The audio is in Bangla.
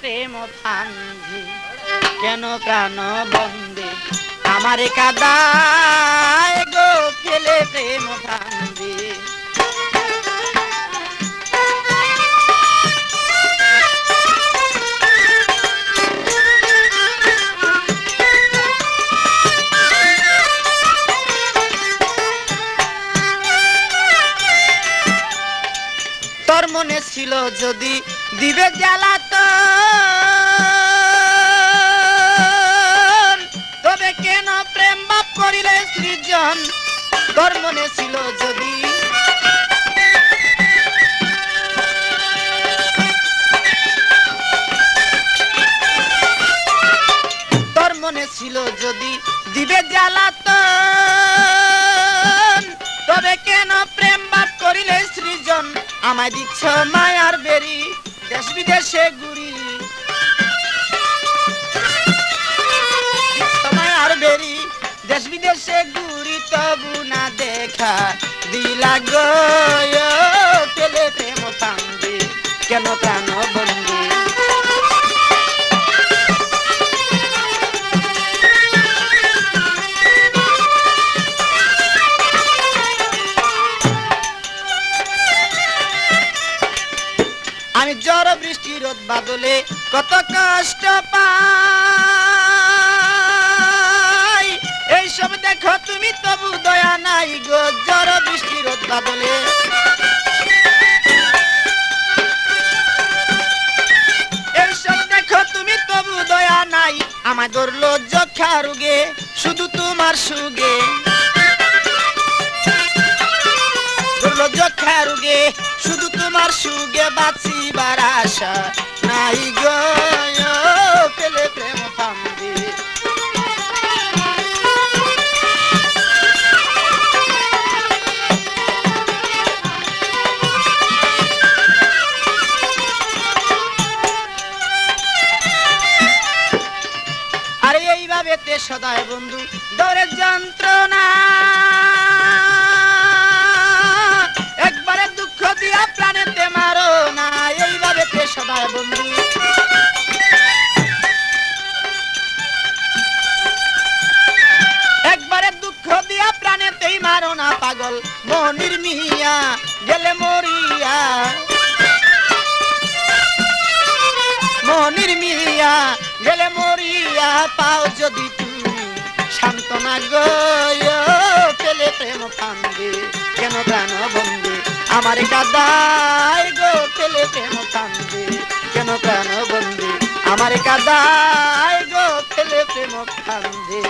প্রেম ফান্দি কেন প্রাণ বন্দে? আমার কাদায় মনে ছিল যদি দিবে জ্বালাতো তবে কেন প্রেম বাপ করিলে সৃজন? তোর মনে ছিল যদি। তোর মনে ছিল যদি দিবে জ্বালাতন তবে কেন প্রেম বাপ করিলে সৃজন? আমায় দিচ্ছ মায়ার বেরি, দেশ বিদেশে ঘুরি। মায়ার বেরি, দেশ বিদেশে ঘুরি, তবু না দেখা দিলা গো আমি জ্বর, বৃষ্টি, রোদ, বাদলে কত কষ্ট পাই। এইসব দেখো তুমি, তবু দয়া নাই গো, জ্বর, বৃষ্টি, রোদ, বাদলে। এইসব দেখো তুমি, তবু দয়া নাই ধরলো যক্ষা রুগে, শুধু তোমার সুগে। আশা নাই গো পেলে প্রেম ফান্দি। আরে এইভাবে তে সদায় বন্ধু দরের যন্ত্রণা। পাগল, মনির মিয়া গেলে মরিয়া। মনির মিয়া গেলে মরিয়া, পাও যদি তুমি সান্ত্বনা গয় পেলে প্রেম ফান্দি কেন প্রাণ বন্দি? আমার কাদায় গো, পেলে প্রেম ফান্দি কেন প্রাণ বন্দি? আমার কাদায় গো, পেলে প্রেম ফান্দি